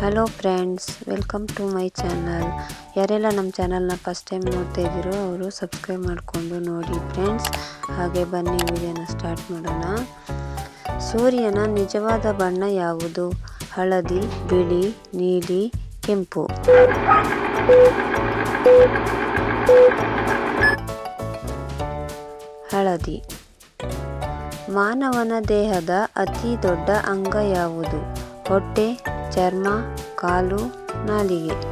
Hello friends welcome to my channel ಯಾರೆಲ್ಲ ನಮ್ಮ ಚಾನಲ್ನ ಫಸ್ಟ್ ಟೈಮ್ ನೋಡ್ತಾ ಇದ್ದೀರೋ ಅವರು ಸಬ್ಸ್ಕ್ರೈಬ್ ಮಾಡಿಕೊಂಡು ನೋಡಿ ಫ್ರೆಂಡ್ಸ್ ಹಾಗೆ ಬನ್ನಿ, ವಿಡಿಯೋನ ಸ್ಟಾರ್ಟ್ ಮಾಡೋಣ. ಸೂರ್ಯನ ನಿಜವಾದ ಬಣ್ಣ ಯಾವುದು? ಹಳದಿ, ಬಿಳಿ, ನೀಲಿ, ಕೆಂಪು. ಹಳದಿ. ಮಾನವನ ದೇಹದ ಅತಿ ದೊಡ್ಡ ಅಂಗ ಯಾವುದು? ಹೊಟ್ಟೆ ಚರ್ಮ, ಕಾಲು, ನಾಲಿಗೆ.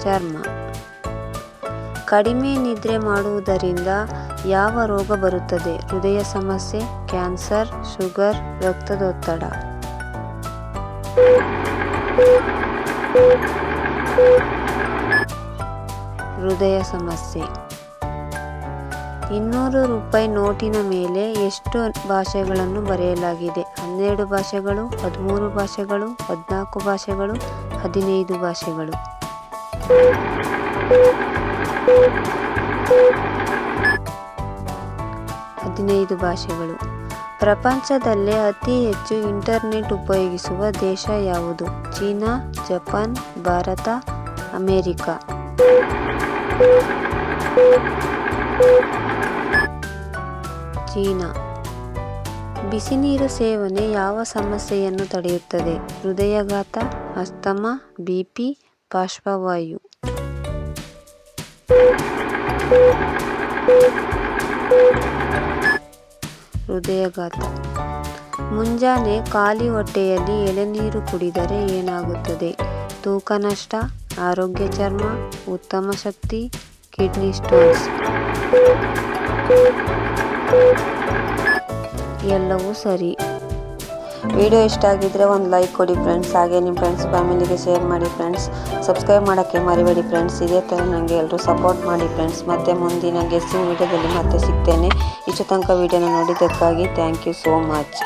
ಚರ್ಮ. ಕಡಿಮೆ ನಿದ್ರೆ ಮಾಡುವುದರಿಂದ ಯಾವ ರೋಗ ಬರುತ್ತದೆ? ಹೃದಯ ಸಮಸ್ಯೆ, ಕ್ಯಾನ್ಸರ್, ಶುಗರ್, ರಕ್ತದೊತ್ತಡ. ಹೃದಯ ಸಮಸ್ಯೆ. ಇನ್ನೂರು ರೂಪಾಯಿ ನೋಟಿನ ಮೇಲೆ ಎಷ್ಟು ಭಾಷೆಗಳನ್ನು ಬರೆಯಲಾಗಿದೆ? ಹನ್ನೆರಡು ಭಾಷೆಗಳು, ಹದಿಮೂರು ಭಾಷೆಗಳು, ಹದಿನಾಲ್ಕು ಭಾಷೆಗಳು, ಹದಿನೈದು ಭಾಷೆಗಳು. ಹದಿನೈದು ಭಾಷೆಗಳು. ಪ್ರಪಂಚದಲ್ಲೇ ಅತಿ ಹೆಚ್ಚು ಇಂಟರ್ನೆಟ್ ಉಪಯೋಗಿಸುವ ದೇಶ ಯಾವುದು? China, Japan, Bharat, America. China ಬಿಸಿ ನೀರು ಸೇವನೆ ಯಾವ ಸಮಸ್ಯೆಯನ್ನು ತಡೆಯುತ್ತದೆ? ಹೃದಯಾಘಾತ, ಅಸ್ತಮ ಬಿಪಿ ಪಾರ್ಶ್ವವಾಯು ಹೃದಯಾಘಾತ. ಮುಂಜಾನೆ ಖಾಲಿ ಹೊಟ್ಟೆಯಲ್ಲಿ ಎಳೆನೀರು ಕುಡಿದರೆ ಏನಾಗುತ್ತದೆ? ತೂಕ ನಷ್ಟ, ಆರೋಗ್ಯ ಚರ್ಮ, ಉತ್ತಮ ಶಕ್ತಿ, ಕಿಡ್ನಿ ಸ್ಟೋನ್ಸ್. ಎಲ್ಲವೂ ಸರಿ. ವಿಡಿಯೋ ಇಷ್ಟ ಆಗಿದ್ರೆ ಒಂದು ಲೈಕ್ ಕೊಡಿ ಫ್ರೆಂಡ್ಸ್ ಹಾಗೆ ನಿಮ್ಮ ಫ್ರೆಂಡ್ಸ್ ಫ್ಯಾಮಿಲಿಗೆ ಶೇರ್ ಮಾಡಿ ಫ್ರೆಂಡ್ಸ್ ಸಬ್ಸ್ಕ್ರೈಬ್ ಮಾಡೋಕ್ಕೆ ಮರಿಬೇಡಿ ಫ್ರೆಂಡ್ಸ್ ಇದೇ ಥರ ನನಗೆ ಎಲ್ಲರೂ ಸಪೋರ್ಟ್ ಮಾಡಿ ಫ್ರೆಂಡ್ಸ್ ಮತ್ತೆ ಮುಂದಿನ ಗೆಸ್ಸಿಂಗ್ ವಿಡಿಯೋದಲ್ಲಿ ಮತ್ತೆ ಸಿಗ್ತೇನೆ. ಇಷ್ಟು ತನಕ ವಿಡಿಯೋನ ನೋಡಿದ್ದಕ್ಕಾಗಿ ಥ್ಯಾಂಕ್ ಯು ಸೋ ಮಚ್